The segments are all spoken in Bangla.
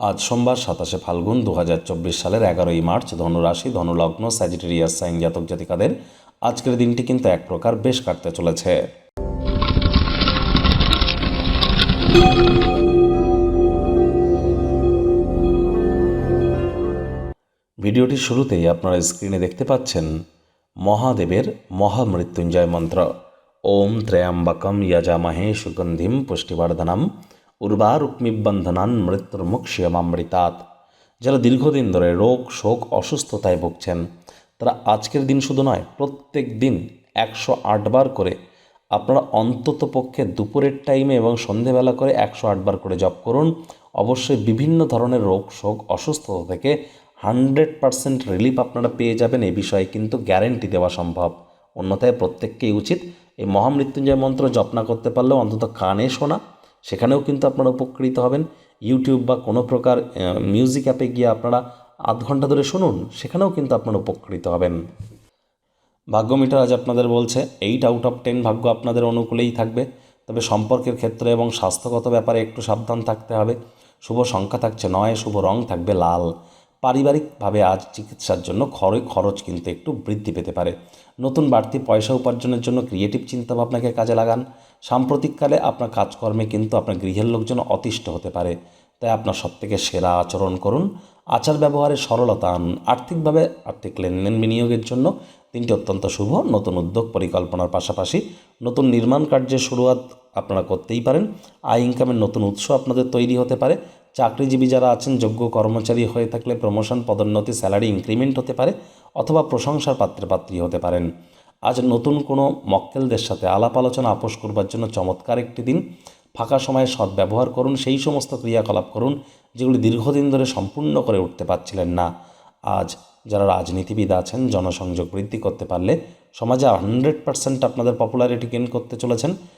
আজ সোমবার সাতাশে ফাল্গুন দু হাজার চব্বিশ সালের এগারোই মার্চ ধনুরাশি, ধনুলগ্ন, স্যাজিটেরিয়াস সাইন জাতক জাতিকাদের আজকের দিনটি কিন্তু এক প্রকার বেশ কাটতে চলেছে। ভিডিওটির শুরুতেই আপনারা স্ক্রিনে দেখতে পাচ্ছেন মহাদেবের মহামৃত্যুঞ্জয় মন্ত্র। ওম ত্রয়াম্বকম যজামহে সুগন্ধিম পুষ্টিবর্ধনম। উর্বারুক্মিবন্ধনান মৃত্যুর মৃত্যুর্মুক্ষিয়মামৃতাৎ। যারা দীর্ঘদিন ধরে রোগ, শোক, অসুস্থতায় ভুগছেন, তারা আজকের দিন শুধু নয়, প্রত্যেক দিন একশো আটবার করে আপনারা অন্তত পক্ষে দুপুরের টাইমে এবং সন্ধেবেলা করে একশো আটবার করে জপ করুন। অবশ্যই বিভিন্ন ধরনের রোগ, শোক, অসুস্থতা থেকে হান্ড্রেড পারসেন্ট রিলিফ আপনারা পেয়ে যাবেন এই বিষয়ে কিন্তু গ্যারেন্টি দেওয়া সম্ভব। অন্যথায় প্রত্যেককেই উচিত এই মহামৃত্যুঞ্জয় মন্ত্র জপ না করতে পারলেও অন্তত কানে শোনা সেখানেও কিন্তু আপনারা উপকৃত হবেন। ইউটিউব বা কোনো প্রকার মিউজিক অ্যাপে গিয়ে আপনারা আধ ঘণ্টা ধরে শুনুন, সেখানেও কিন্তু আপনারা উপকৃত হবেন। ভাগ্য মিটার আজ আপনাদের বলছে এইট আউট অফ টেন ভাগ্য আপনাদের অনুকূলেই থাকবে। তবে সম্পর্কের ক্ষেত্রে এবং স্বাস্থ্যগত ব্যাপারে একটু সাবধান থাকতে হবে। শুভ সংখ্যা থাকছে নয়, শুভ রং থাকবে লাল। পারিবারিকভাবে আজ চিকিৎসার জন্য খরচ খরচ কিন্তু একটু বৃদ্ধি পেতে পারে। নতুন বাড়তি পয়সা উপার্জনের জন্য ক্রিয়েটিভ চিন্তাভাবনাকে কাজে লাগান। সাম্প্রতিককালে আপনার কাজকর্মে কিন্তু আপনার গৃহের লোকজন অতিষ্ঠ হতে পারে। তাই আপনার সবথেকে সেরা আচরণ করুন। আচার ব্যবহারে সরলতা আনুন। আর্থিকভাবে আর্থিক লেনদেন বিনিয়োগের জন্য তিনটি অত্যন্ত শুভ নতুন উদ্যোগ পরিকল্পনার পাশাপাশি নতুন নির্মাণ কার্যের শুরুয়াত আপনারা করতেই পারেন। আয় ইনকামের নতুন উৎস আপনাদের তৈরি হতে পারে। চাকরিজীবী যারা আছেন, যোগ্য কর্মচারী হয়ে থাকলে প্রমোশন পদোন্নতি স্যালারি ইনক্রিমেন্ট হতে পারে অথবা প্রশংসার পাত্রে পাত্রী হতে পারেন। আজ নতুন কোনো মক্কেলদের সাথে আলাপ আলোচনা আপোষ করবার জন্য চমৎকার একটি দিন। ফাঁকা সময়ে সদ্ব্যবহার করুন, সেই সমস্ত ক্রিয়াকলাপ করুন যেগুলি দীর্ঘদিন ধরে সম্পূর্ণ করে উঠতে পারছিলেন না। আজ যারা রাজনীতিবিদ আছেন, জনসংযোগ বৃদ্ধি করতে পারলে সমাজে হান্ড্রেড পার্সেন্ট আপনাদের পপুলারিটি গেন করতে চলেছেন।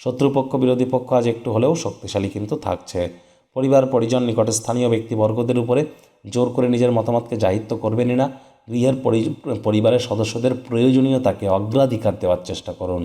শত্রুপক্ষ, বিরোধী পক্ষ আজ একটু হলেও শক্তিশালী কিন্তু থাকছে। পরিবার, পরিজন, নিকটে স্থানীয় ব্যক্তিবর্গদের উপরে জোর করে নিজের মতামতকে জাহিত্য করবেনই না গৃহের পরিবারের সদস্যদের প্রয়োজনীয়তাকে অগ্রাধিকার দেওয়ার চেষ্টা করুন।